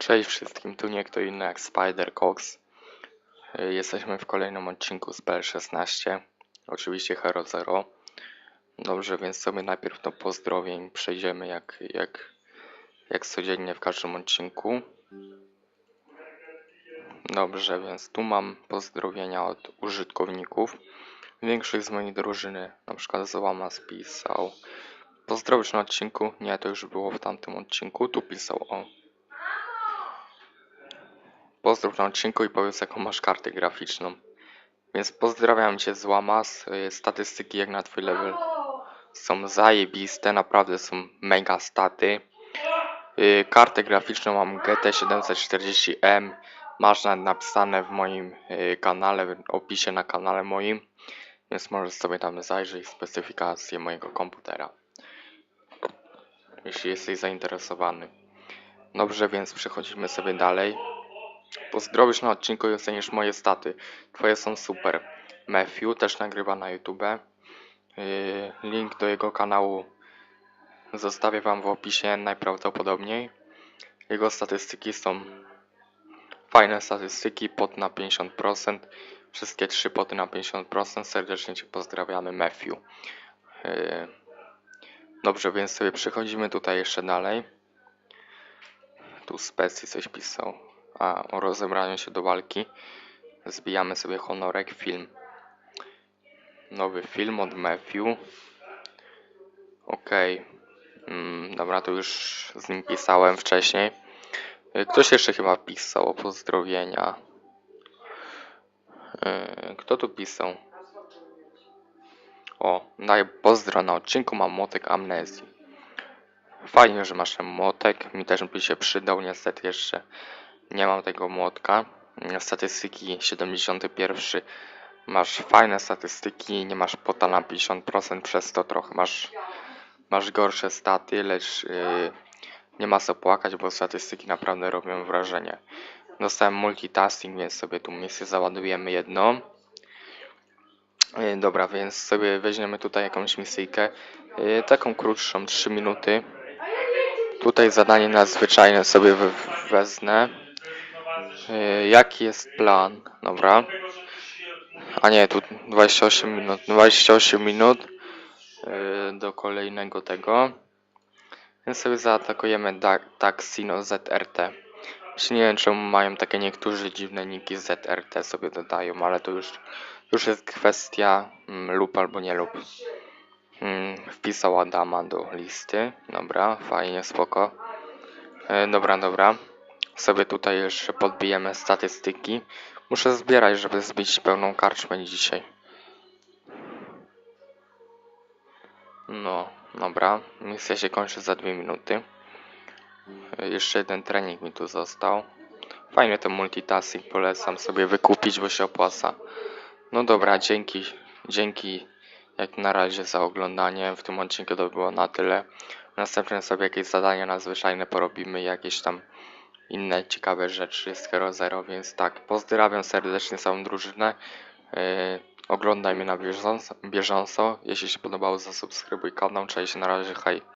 Cześć wszystkim, tu nie kto inny jak Spider Cox. Y, Jesteśmy w kolejnym odcinku z PL16, oczywiście Hero Zero. Dobrze, więc sobie najpierw do pozdrowień przejdziemy jak, jak, jak codziennie w każdym odcinku. Dobrze, więc tu mam pozdrowienia od użytkowników. Większość z mojej drużyny, na przykład Złama spisał. Pozdrowisz na odcinku? Nie, to już było w tamtym odcinku. Tu pisał o Pozdrów na odcinku i powiedz jaką masz kartę graficzną. Więc pozdrawiam Cię z Łamas. Y, Statystyki jak na Twój level są zajebiste, naprawdę są mega staty. Y, Kartę graficzną mam GT740M. Masz napisane w moim y, kanale, w opisie na kanale moim. Więc możesz sobie tam zajrzeć specyfikację mojego komputera. Jeśli jesteś zainteresowany. Dobrze, więc przechodzimy sobie dalej. Pozdrowisz na odcinku i ocenisz moje staty. Twoje są super. Matthew też nagrywa na YouTube. Link do jego kanału zostawię wam w opisie najprawdopodobniej. Jego statystyki są fajne statystyki, pot na 50%. Wszystkie trzy poty na 50%. Serdecznie Cię pozdrawiamy, Matthew. Yy, Dobrze, więc sobie przechodzimy tutaj jeszcze dalej. Tu Specy coś pisał. A, o rozebraniu się do walki. Zbijamy sobie honorek, film. Nowy film od Matthew. Okej. Mm, dobra, to już z nim pisałem wcześniej. Y, Ktoś jeszcze chyba pisał o pozdrowienia. Y, Kto tu pisał? O, daj pozdro na odcinku, mam młotek amnezji. Fajnie, że masz ten młotek. Mi też by się przydał, niestety jeszcze nie mam tego młotka. Statystyki 71. Masz fajne statystyki, nie masz pota na 50%, przez to trochę masz, masz gorsze staty, lecz yy, nie ma co płakać, bo statystyki naprawdę robią wrażenie. Dostałem multitasking, więc sobie tu misję załadujemy jedną. Yy, dobra, więc sobie weźmiemy tutaj jakąś misyjkę, yy, taką krótszą, 3 minuty. Tutaj zadanie nadzwyczajne sobie we- wezmę. Yy, Jaki jest plan? Dobra. A nie, tu 28 minut. 28 minut yy, do kolejnego tego. Więc sobie zaatakujemy Taxino ZRT. Właśnie nie wiem, czemu mają takie niektórzy dziwne niki ZRT sobie dodają, ale to już, już jest kwestia mm, lub albo nie lub. Mm, wpisał Adama do listy. Dobra, fajnie, spoko. E, dobra, dobra. Sobie tutaj jeszcze podbijemy statystyki. Muszę zbierać, żeby zbić pełną karczmę dzisiaj. No, dobra. Misja się kończy za dwie minuty. Jeszcze jeden trening mi tu został. Fajnie ten multitasking polecam sobie wykupić, bo się opłaca. No dobra, dzięki, dzięki jak na razie za oglądanie. W tym odcinku to było na tyle. Następnie sobie jakieś zadania nadzwyczajne porobimy, jakieś tam inne ciekawe rzeczy z Hero Zero, więc tak, pozdrawiam serdecznie całą drużynę. Yy, oglądaj mnie na bieżąco, bieżąco. Jeśli się podobało, zasubskrybuj kanał. Cześć, na razie, hej.